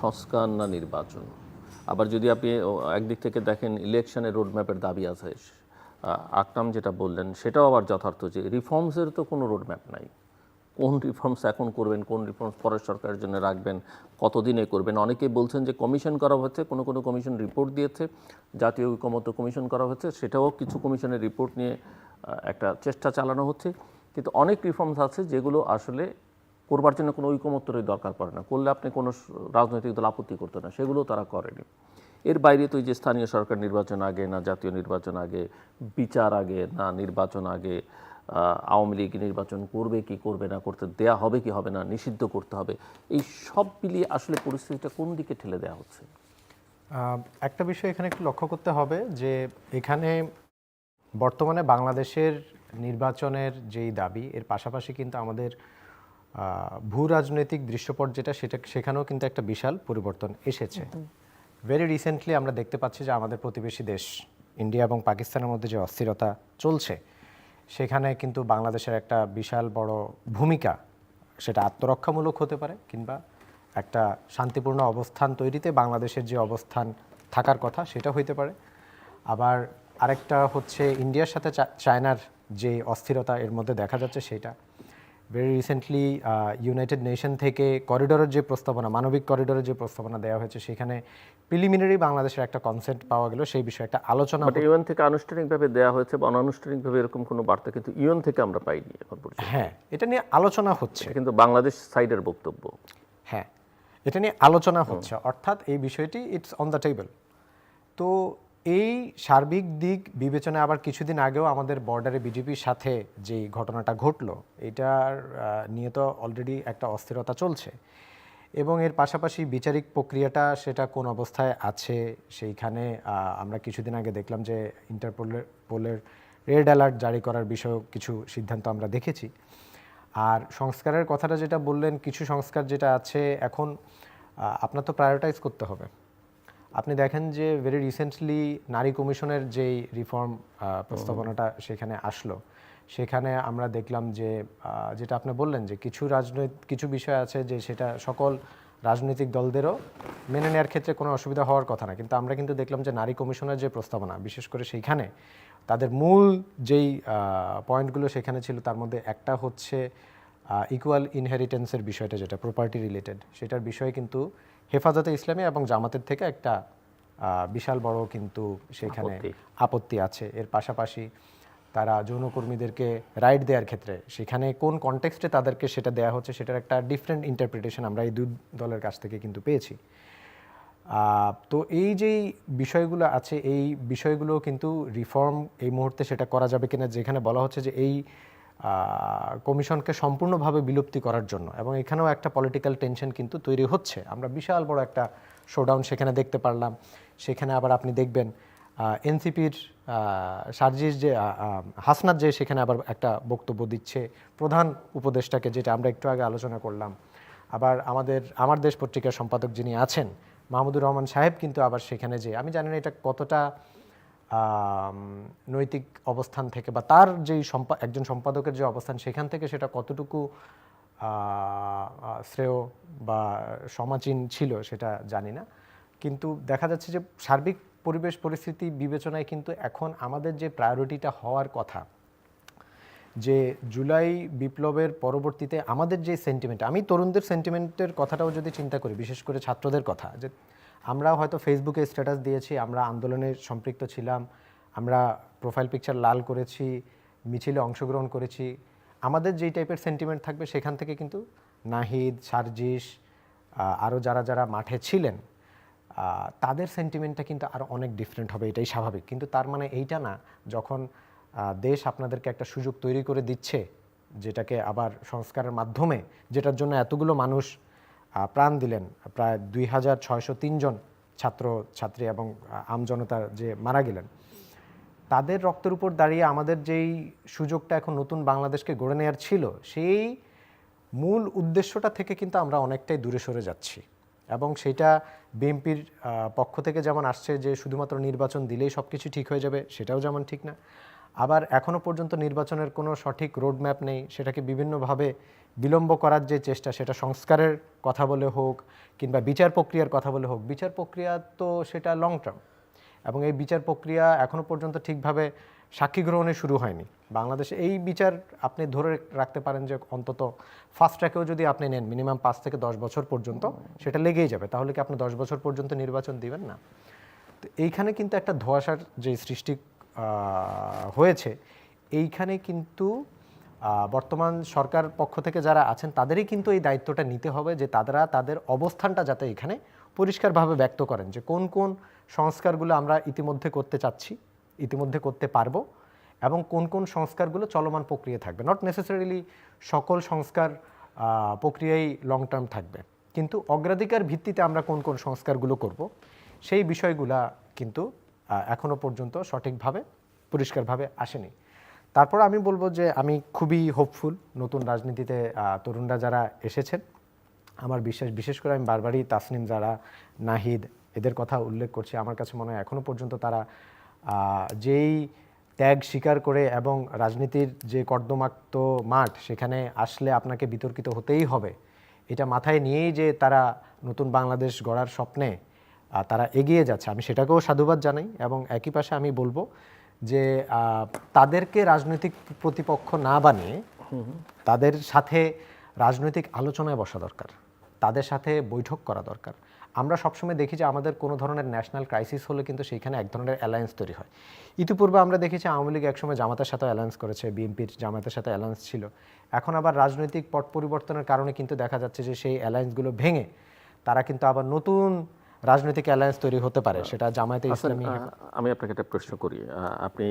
সংস্কার না নির্বাচন। আবার যদি আপনি একদিক থেকে দেখেন ইলেকশনের রোডম্যাপের দাবি আছে আকরাম যেটা বললেন, সেটাও আবার যথার্থ যে রিফর্মসের তো কোনো রোডম্যাপ নাই। কোন রিফর্মস এখন করবেন, কোন রিফর্মস পরের সরকারের জন্য রাখবেন, কতদিনে করবেন? অনেকেই বলছেন যে কমিশন করা হচ্ছে, কোনো কোনো কমিশন রিপোর্ট দিয়েছে, জাতীয় ঐকমত্য কমিশন করা হচ্ছে, সেটাও কিছু কমিশনের রিপোর্ট নিয়ে একটা চেষ্টা চালানো হচ্ছে। কিন্তু অনেক রিফর্মস আছে যেগুলো আসলে করবার জন্য কোনো ঐকমত্যের দরকার পড়ে না। করলে আপনি কোনো রাজনৈতিক দল আপত্তি করতে না। সেগুলো তারা করেনি। এর বাইরে তো যে স্থানীয় সরকার নির্বাচন আগে, না জাতীয় নির্বাচন আগে, বিচার আগে, না নির্বাচন আগে আওয়ামী লীগ নির্বাচন করবে কি করবে না, করতে দেয়া হবে কি হবে না, নিষিদ্ধ করতে হবে, এই সব মিলিয়ে আসলে পরিস্থিতিটা কোন দিকে ঠেলে দেওয়া হচ্ছে? একটা বিষয় এখানে একটু লক্ষ্য করতে হবে যে এখানে বর্তমানে বাংলাদেশের নির্বাচনের যেই দাবি, এর পাশাপাশি কিন্তু আমাদের ভূ রাজনৈতিক দৃশ্যপট যেটা সেটা সেখানেও কিন্তু একটা বিশাল পরিবর্তন এসেছে। ভেরি রিসেন্টলি আমরা দেখতে পাচ্ছি যে আমাদের প্রতিবেশী দেশ ইন্ডিয়া এবং পাকিস্তানের মধ্যে যে অস্থিরতা চলছে সেখানে কিন্তু বাংলাদেশের একটা বিশাল বড় ভূমিকা সেটা আত্মরক্ষামূলক হতে পারে কিংবা একটা শান্তিপূর্ণ অবস্থান তৈরিতে বাংলাদেশের যে অবস্থান থাকার কথা সেটা হইতে পারে। আবার আরেকটা হচ্ছে ইন্ডিয়ার সাথে চা- চায়নার যে অস্থিরতা এর মধ্যে দেখা যাচ্ছে সেটা ভেরি রিসেন্টলি ইউনাইটেড নেশন থেকে করিডোরের যে প্রস্তাবনা মানবিক করিডোরের যে প্রস্তাবনা দেওয়া হয়েছে সেখানে প্রিলিমিনারি বাংলাদেশের একটা কনসেন্ট পাওয়া গেল। সেই বিষয়ে একটা আলোচনা ইউএন থেকে আনুষ্ঠানিকভাবে দেওয়া হয়েছে বা অনানুষ্ঠানিকভাবে এরকম কোনো বার্তা কিন্তু ইউএন থেকে আমরা পাইনি এখন পর্যন্ত। হ্যাঁ এটা নিয়ে আলোচনা হচ্ছে। কিন্তু বাংলাদেশ সাইডের বক্তব্য। হ্যাঁ এটা নিয়ে আলোচনা হচ্ছে। অর্থাৎ এই বিষয়টি ইটস অন দ্য টেবল তো এই সার্বিক দিক বিবেচনায় আবার কিছুদিন আগেও আমাদের বর্ডারে বিজেপির সাথে যে ঘটনাটা ঘটলো, এটার নিয়ে তো অলরেডি একটা অস্থিরতা চলছে। এবং এর পাশাপাশি বিচারিক প্রক্রিয়াটা সেটা কোন অবস্থায় আছে, সেইখানে আমরা কিছুদিন আগে দেখলাম যে ইন্টারপোলের, পোলের রেড অ্যালার্ট জারি করার বিষয়েও কিছু সিদ্ধান্ত আমরা দেখেছি। আর সংস্কারের কথাটা যেটা বললেন, কিছু সংস্কার যেটা আছে, এখন আপনার তো প্রায়োরিটাইজ করতে হবে। আপনি দেখেন যে ভেরি রিসেন্টলি নারী কমিশনের যেই রিফর্ম প্রস্তাবনাটা সেখানে আসলো। সেখানে আমরা দেখলাম যে যেটা আপনি বললেন যে কিছু রাজনৈতিক কিছু বিষয় আছে যে সেটা সকল রাজনৈতিক দলদেরও মেনে নেওয়ার ক্ষেত্রে কোনো অসুবিধা হওয়ার কথা না। কিন্তু আমরা কিন্তু দেখলাম যে নারী কমিশনের যে প্রস্তাবনা, বিশেষ করে সেইখানে তাদের মূল যেই পয়েন্টগুলো সেখানে ছিল তার মধ্যে একটা হচ্ছে ইকুয়াল ইনহেরিটেন্সের বিষয়টা যেটা প্রপার্টি রিলেটেড সেটার বিষয়ে কিন্তু হেফাজতে ইসলামী এবং জামাতের থেকে একটা বিশাল বড় কিন্তু সেখানে আপত্তি। আছে এর পাশাপাশি তারা যৌনকর্মীদেরকে রাইট দেওয়ার ক্ষেত্রে সেখানে কোন কনটেক্সটে তাদেরকে সেটা দেওয়া হচ্ছে সেটার একটা ডিফারেন্ট ইন্টারপ্রিটেশন আমরা এই দুই দলের কাছ থেকে কিন্তু পেয়েছি তো এই যেই বিষয়গুলো আছে এই বিষয়গুলো কিন্তু রিফর্ম এই মুহূর্তে সেটা করা যাবে কিনা যেখানে বলা হচ্ছে যে এই কমিশনকে সম্পূর্ণভাবে বিলুপ্তি করার জন্য। এবং এখানেও একটা পলিটিক্যাল টেনশন কিন্তু তৈরি হচ্ছে। আমরা বিশাল বড় একটা শোডাউন সেখানে দেখতে পারলাম। সেখানে আবার আপনি দেখবেন এনসিপির সার্জিস যে হাসনাত যে সেখানে আবার একটা বক্তব্য দিচ্ছে। প্রধান উপদেষ্টাকে যেটা আমরা একটু আগে আলোচনা করলাম। আবার আমাদের, আমার দেশ পত্রিকার সম্পাদক যিনি আছেন, মাহমুদুর রহমান সাহেব কিন্তু আবার সেখানে যে, আমি জানি না এটা কতটা নৈতিক অবস্থান থেকে বা তার যেই সম্পা, একজন সম্পাদকের যে অবস্থান, সেখান থেকে সেটা কতটুকু শ্রেয় বা সমাচীন ছিল সেটা জানি না। কিন্তু দেখা যাচ্ছে যে সার্বিক পরিবেশ পরিস্থিতি বিবেচনায় কিন্তু এখন আমাদের যে প্রায়োরিটিটা হওয়ার কথা, যে জুলাই বিপ্লবের পরবর্তীতে আমাদের যে সেন্টিমেন্ট আমি তরুণদের সেন্টিমেন্টের কথাটাও যদি চিন্তা করি, বিশেষ করে ছাত্রদের কথা, যে আমরা হয়তো ফেসবুকে স্ট্যাটাস দিয়েছি, আমরা আন্দোলনে সম্পৃক্ত ছিলাম, আমরা প্রোফাইল পিকচার লাল করেছি, মিছিলে অংশগ্রহণ করেছি। আমাদের যেই টাইপের সেন্টিমেন্ট থাকবে সেখান থেকে কিন্তু নাহিদ, সার্জিস আরও যারা যারা মাঠে ছিলেন তাদের সেন্টিমেন্টটা কিন্তু আরও অনেক ডিফারেন্ট হবে, এটাই স্বাভাবিক। কিন্তু তার মানে এইটা না, যখন দেশ আপনাদেরকে একটা সুযোগ তৈরি করে দিচ্ছে, যেটাকে আবার সংস্কারের মাধ্যমে, যেটার জন্য এতগুলো মানুষ প্রাণ দিলেন। প্রায় দুই হাজার ছয়শো তিনজন ছাত্র ছাত্রী এবং আহ, আমজনতা যে মারা গেলেন। তাদের রক্তের উপর দাঁড়িয়ে আমাদের যেই সুযোগটা এখন নতুন বাংলাদেশকে গড়ে নেওয়ার ছিল সেই মূল উদ্দেশ্যটা থেকে কিন্তু আমরা অনেকটাই দূরে সরে যাচ্ছি। এবং সেটা বিএনপির পক্ষ থেকে যেমন আসছে যে শুধুমাত্র নির্বাচন দিলেই সব কিছু ঠিক হয়ে যাবে সেটাও যেমন ঠিক না। আবার এখনও পর্যন্ত নির্বাচনের কোনো সঠিক রোড ম্যাপ নেই, সেটাকে বিভিন্নভাবে বিলম্ব করার যে চেষ্টা, সেটা সংস্কারের কথা বলে হোক কিংবা বিচার প্রক্রিয়ার কথা বলে হোক, বিচার প্রক্রিয়া তো সেটা লং টার্ম এবং এই বিচার প্রক্রিয়া এখনও পর্যন্ত ঠিকভাবে সাক্ষী গ্রহণে শুরু হয়নি। বাংলাদেশে এই বিচার আপনি ধরে রাখতে পারেন যে অন্তত ফার্স্ট ট্র্যাকেও যদি আপনি নেন মিনিমাম পাঁচ থেকে দশ বছর পর্যন্ত, সেটা লেগেই যাবে। তাহলে কি আপনি দশ বছর পর্যন্ত নির্বাচন দিবেন? না। তো এইখানে কিন্তু একটা ধোঁয়াশার যে সৃষ্টি হয়েছে, এইখানে কিন্তু বর্তমান সরকার পক্ষ থেকে যারা আছেন, তাদেরই কিন্তু এই দায়িত্বটা নিতে হবে যে তারা তাদের অবস্থানটা যাতে এখানে পরিষ্কারভাবে ব্যক্ত করেন যে কোন কোন সংস্কারগুলো আমরা ইতিমধ্যে করতে চাচ্ছি, ইতিমধ্যে করতে পারব এবং কোন কোন সংস্কারগুলো চলমান প্রক্রিয়া থাকবে। নট নেসেসারিলি সকল সংস্কার প্রক্রিয়াই লং টার্ম থাকবে, কিন্তু অগ্রাধিকার ভিত্তিতে আমরা কোন কোন সংস্কারগুলো করব, সেই বিষয়গুলা কিন্তু আহ, এখনও পর্যন্ত সঠিকভাবে পরিষ্কারভাবে আসেনি। তারপর আমি বলব যে আমি খুবই হোপফুল নতুন রাজনীতিতে তরুণরা যারা এসেছেন আমার বিশ্বাস বিশেষ করে আমি বারবারই তাসনিম যারা নাহিদ এদের কথা উল্লেখ করছি। আমার কাছে মনে হয় এখনও পর্যন্ত তারা যেই ত্যাগ স্বীকার করে এবং রাজনীতির যে কর্দমাক্ত মাঠ সেখানে আসলে আপনাকে বিতর্কিত হতেই হবে এটা মাথায় নিয়েই যে তারা নতুন বাংলাদেশ গড়ার স্বপ্নে তারা এগিয়ে যাচ্ছে। আমি সেটাকেও সাধুবাদ জানাই এবং একই পাশে আমি বলব যে তাদেরকে রাজনৈতিক প্রতিপক্ষ না বানিয়ে তাদের সাথে রাজনৈতিক আলোচনায় বসা দরকার। তাদের সাথে বৈঠক করা দরকার। আমরা সবসময় দেখি যে আমাদের কোনো ধরনের ন্যাশনাল ক্রাইসিস হলে কিন্তু সেইখানে এক ধরনের অ্যালায়েন্স তৈরি হয়। ইতিপূর্বে আমরা দেখেছি আওয়ামী লীগ একসময় জামাতের সাথে অ্যালায়েন্স করেছে বিএনপির জামাতের সাথে অ্যালায়েন্স ছিল। এখন আবার রাজনৈতিক পট পরিবর্তনের কারণে কিন্তু দেখা যাচ্ছে যে সেই অ্যালায়েন্সগুলো ভেঙে তারা কিন্তু আবার নতুন রাজনৈতিক অ্যালায়েন্স তৈরি হতে পারে সেটা জামায়াতে ইসলামী আমি আপনাকে একটা প্রশ্ন করি। আপনি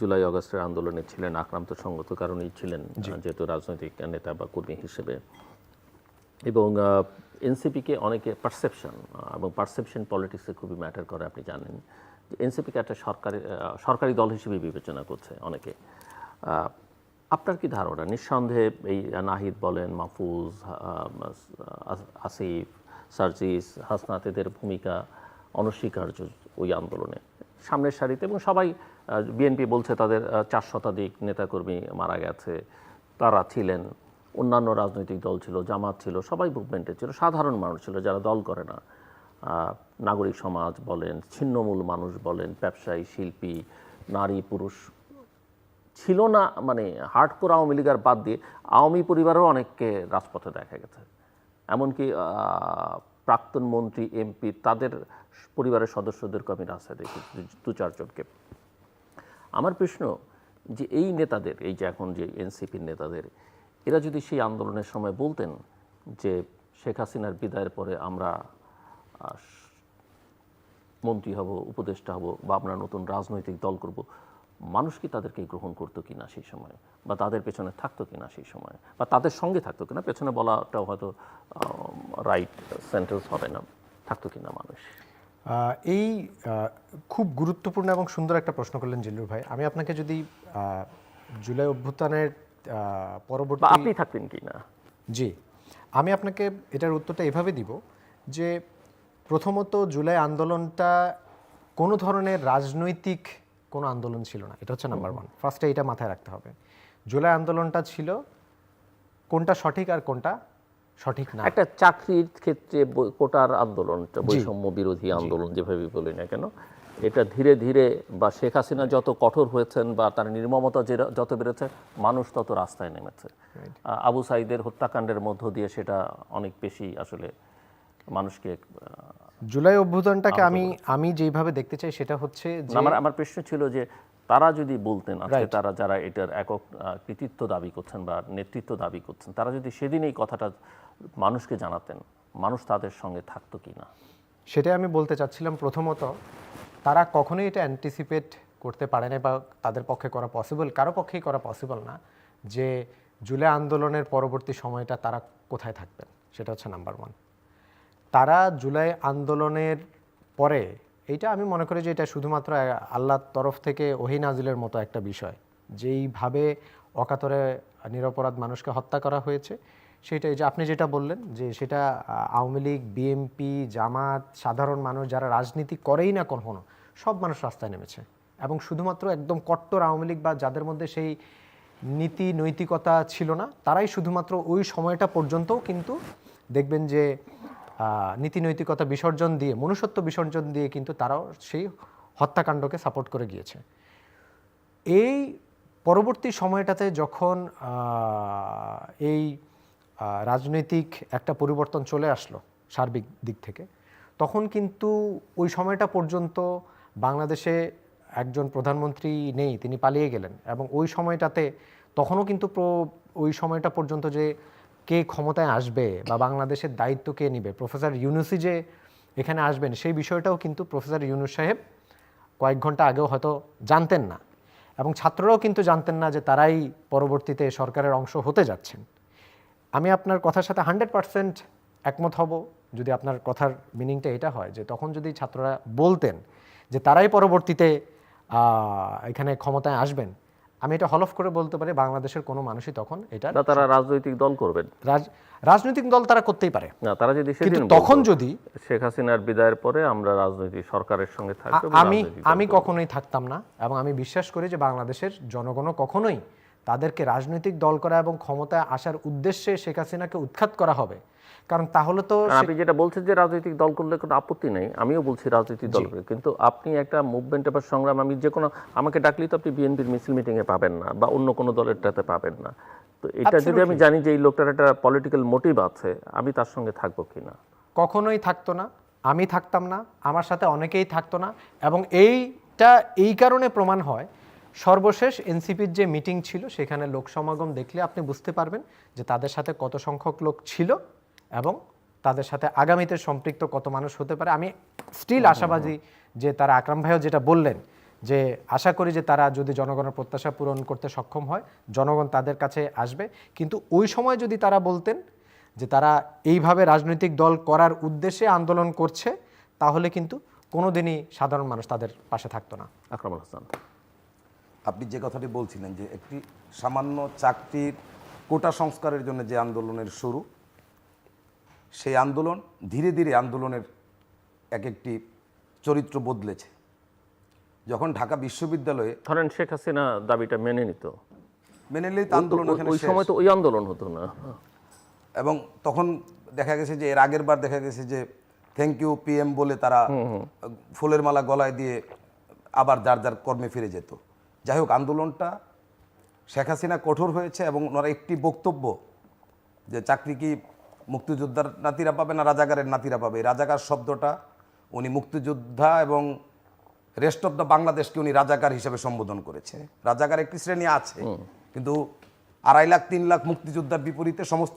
জুলাই আগস্টের আন্দোলনে ছিলেন আক্রান্ত সঙ্গত কারণেই ছিলেন যেহেতু রাজনৈতিক নেতা বা কর্মী হিসেবে। এবং এনসিপিকে অনেকে পারসেপশন এবং পারসেপশন পলিটিক্সে খুবই ম্যাটার করে আপনি জানেন। যে এনসিপিকে একটা সরকারি সরকারি দল হিসেবে বিবেচনা করছে অনেকে। আপনার কি ধারণা? নিঃসন্দেহে এই নাহিদ বলেন মাহফুজ আসিফ সার্জিস হাসনাত এদের ভূমিকা অনস্বীকার্য ওই আন্দোলনে। সামনের সারিতে এবং সবাই বিএনপি বলছে তাদের চার শতাধিক নেতাকর্মী মারা গেছে, তারা ছিলেন। অন্যান্য রাজনৈতিক দল ছিল, জামাত ছিল, সবাই মুভমেন্টে ছিল, সাধারণ মানুষ ছিল যারা দল করে না। নাগরিক সমাজ বলেন, ছিন্নমূল মানুষ বলেন, ব্যবসায়ী, শিল্পী, নারী, পুরুষ ছিল না মানে হার্ডকোর আওয়ামী লীগ আর বাদ দিয়ে আওয়ামী পরিবারও অনেককে রাজপথে দেখা গেছে। এমনকি প্রাক্তন মন্ত্রী এমপি তাদের পরিবারের সদস্যদেরকে আমি রাস্তায় দেখি, দু চারজনকে। আমার প্রশ্ন যে এই নেতাদের, এই যে এখন যে এনসিপির নেতাদের, এরা যদি সেই আন্দোলনের সময় বলতেন যে শেখ হাসিনার বিদায়ের পরে আমরা মন্ত্রী হব, উপদেষ্টা হব বা আমরা নতুন রাজনৈতিক দল করব মানুষ কি তাদেরকে গ্রহণ করতো কি না সেই সময়? বা তাদের পেছনে থাকতো কি না সেই সময়? বা তাদের সঙ্গে থাকতো কিনা? পেছনে বলাটাও হয়তো রাইট সেন্টেন্স হবে না। থাকতো কি না মানুষ এই খুব গুরুত্বপূর্ণ এবং সুন্দর একটা প্রশ্ন করলেন জিল্লুর ভাই। আমি আপনাকে যদি জুলাই অভ্যুত্থানের পরবর্তী আপনি থাকতেন কি না জি। আমি আপনাকে এটার উত্তরটা এভাবে দিব যে প্রথমত জুলাই আন্দোলনটা কোনো ধরনের রাজনৈতিক কোনো আন্দোলন ছিল না। এটা হচ্ছে নাম্বার ওয়ান ফার্স্টে এটা মাথায় রাখতে হবে। জুলাই আন্দোলনটা ছিল কোনটা সঠিক আর কোনটা সঠিক না। একটা চাকরির ক্ষেত্রে কোটার আন্দোলনটা বৈষম্য বিরোধী আন্দোলন যেভাবে বলি না কেন এটা ধীরে ধীরে বা শেখ হাসিনা যত কঠোর হয়েছেন বা তার নির্মমতা যে- যত বেড়েছে মানুষ তত রাস্তায় নেমেছে। আবু সাইদের হত্যাকাণ্ডের মধ্য দিয়ে সেটা অনেক বেশি আসলে মানুষকে জুলাই অভ্যুত্থানটাকে আমি আমি যেইভাবে দেখতে চাই সেটা হচ্ছে আমার আমার প্রশ্ন ছিল যে তারা যদি বলতেন আজকে তারা যারা এটার একক কৃতিত্ব দাবি করছেন বা নেতৃত্ব দাবি করছেন তারা যদি সেদিন এই কথাটা মানুষকে জানাতেন মানুষ তাদের সঙ্গে থাকতো কি না? সেটাই আমি বলতে চাচ্ছিলাম প্রথমত তারা কখনোই এটা অ্যান্টিসিপেট করতে পারে না বা তাদের পক্ষে করা পসিবল কারও পক্ষেই করা পসিবল না যে জুলাই আন্দোলনের পরবর্তী সময়টা তারা কোথায় থাকবেন সেটা হচ্ছে নাম্বার ওয়ান তারা জুলাই আন্দোলনের পরে, এইটা আমি মনে করি যে এটা শুধুমাত্র আল্লাহর তরফ থেকে ওহি নাজিলের মতো একটা বিষয়। যেইভাবে অকাতরে নিরপরাধ মানুষকে হত্যা করা হয়েছে সেটাই যে আপনি যেটা বললেন যে সেটা আওয়ামী লীগ বিএমপি জামাত, সাধারণ মানুষ যারা রাজনীতি করেই না কখনো, সব মানুষ রাস্তায় নেমেছে। এবং শুধুমাত্র একদম কট্টর আওয়ামী লীগ বা যাদের মধ্যে সেই নীতি নৈতিকতা ছিল না, তারাই শুধুমাত্র ওই সময়টা পর্যন্তও কিন্তু দেখবেন যে আহ, নীতি নৈতিকতা বিসর্জন দিয়ে মনুষ্যত্ব বিসর্জন দিয়ে কিন্তু তারাও সেই হত্যাকাণ্ডকে সাপোর্ট করে গিয়েছে। এই পরবর্তী সময়টাতে যখন এই রাজনৈতিক একটা পরিবর্তন চলে আসলো সার্বিক দিক থেকে তখন কিন্তু ওই সময়টা পর্যন্ত বাংলাদেশে একজন প্রধানমন্ত্রী নেই তিনি পালিয়ে গেলেন এবং ওই সময়টাতে তখনও কিন্তু ওই সময়টা পর্যন্ত যে কে ক্ষমতায় আসবে বা বাংলাদেশের দায়িত্ব কে নেবে? প্রফেসর ইউনুসি যে এখানে আসবেন, সেই বিষয়টাও কিন্তু প্রফেসর ইউনুস সাহেব কয়েক ঘণ্টা আগেও হয়তো জানতেন না। এবং ছাত্ররাও কিন্তু জানতেন না যে তারাই পরবর্তীতে সরকারের অংশ হতে যাচ্ছেন। আমি আপনার কথার সাথে হান্ড্রেড পারসেন্ট একমত হব, যদি আপনার কথার মিনিংটা এটা হয় যে তখন যদি ছাত্ররা বলতেন যে তারাই পরবর্তীতে এখানে ক্ষমতায় আসবেন আমি এটা হলফ করে বলতে পারি বাংলাদেশের কোনো মানুষই তখন এটা না তারা রাজনৈতিক দল করবেন। রাজ- রাজনৈতিক দল তারা করতেই পারে। না তারা যদি কিন্তু তখন যদি শেখ হাসিনার বিদায়ের পরে আমরা রাজনৈতিক সরকারের সঙ্গে থাকব আমি আমি কখনোই থাকতাম না এবং আমি বিশ্বাস করি যে বাংলাদেশের জনগণও কখনোই তাদেরকে রাজনৈতিক দল করা এবং ক্ষমতায় আসার উদ্দেশ্যে শেখ হাসিনাকে উৎখাত করা হবে। কারণ তাহলে তো আপনি যেটা বলছেন যে রাজনৈতিক দল করলে কোনো আপত্তি নেই আমিও বলছি রাজনৈতিক দল করে কিন্তু আপনি একটা মুভমেন্ট বা সংগ্রাম আমি যে কোনো আমাকে ডাকলেই তো আপনি বিএনপির মিছিল মিটিংয়ে পাবেন না বা অন্য কোনো দলেরটাতে পাবেন না। তো এটা যদি আমি জানি যে এই লোকটার একটা পলিটিক্যাল মোটিভ আছে আমি তার সঙ্গে থাকব কিনা কখনোই থাকতো না আমি থাকতাম না আমার সাথে অনেকেই থাকতো না এবং এইটা এই কারণে প্রমাণ হয় সর্বশেষ এনসিপির যে মিটিং ছিল সেখানে লোক সমাগম দেখলে আপনি বুঝতে পারবেন যে তাদের সাথে কত সংখ্যক লোক ছিল এবং তাদের সাথে আগামীতে সম্পৃক্ত কত মানুষ হতে পারে। আমি স্টিল আশাবাদী যে তারা আকরাম ভাইও যেটা বললেন যে আশা করি যে তারা যদি জনগণের প্রত্যাশা পূরণ করতে সক্ষম হয় জনগণ তাদের কাছে আসবে। কিন্তু ওই সময় যদি তারা বলতেন যে তারা এইভাবে রাজনৈতিক দল করার উদ্দেশ্যে আন্দোলন করছে তাহলে কিন্তু কোনোদিনই সাধারণ মানুষ তাদের পাশে থাকতো না। আকরামুল হাসান। আপনি যে কথাটি বলছিলেন যে একটি সামান্য চাকরির কোটা সংস্কারের জন্য যে আন্দোলনের শুরু সেই আন্দোলন ধীরে ধীরে আন্দোলনের এক একটি চরিত্র বদলেছে। যখন ঢাকা বিশ্ববিদ্যালয়ে ধরেন শেখ হাসিনা দাবিটা মেনে নিত। মেনে নিলেই তো আন্দোলন ওই-। সময় তো ওই আন্দোলন হতো না। এবং তখন দেখা গেছে যে এর আগের বার দেখা গেছে যে থ্যাংক ইউ পিএম বলে তারা ফুলের মালা গলায় দিয়ে আবার যার যার কর্মে ফিরে যেত। যাই হোক আন্দোলনটা শেখ হাসিনা কঠোর হয়েছে এবং ওনারা একটি বক্তব্য যে চাকরি কি মুক্তিযোদ্ধার নাতিরা পাবে না রাজাগারের নাতিরা পাবে? রাজাকার শব্দটা উনি মুক্তিযোদ্ধা এবং রেস্ট অফ দ্য বাংলাদেশকে উনি রাজাকার হিসেবে সম্বোধন করেছে। রাজাকার একটি শ্রেণি আছে কিন্তু আড়াই লাখ তিন লাখ মুক্তিযোদ্ধার বিপরীতে সমস্ত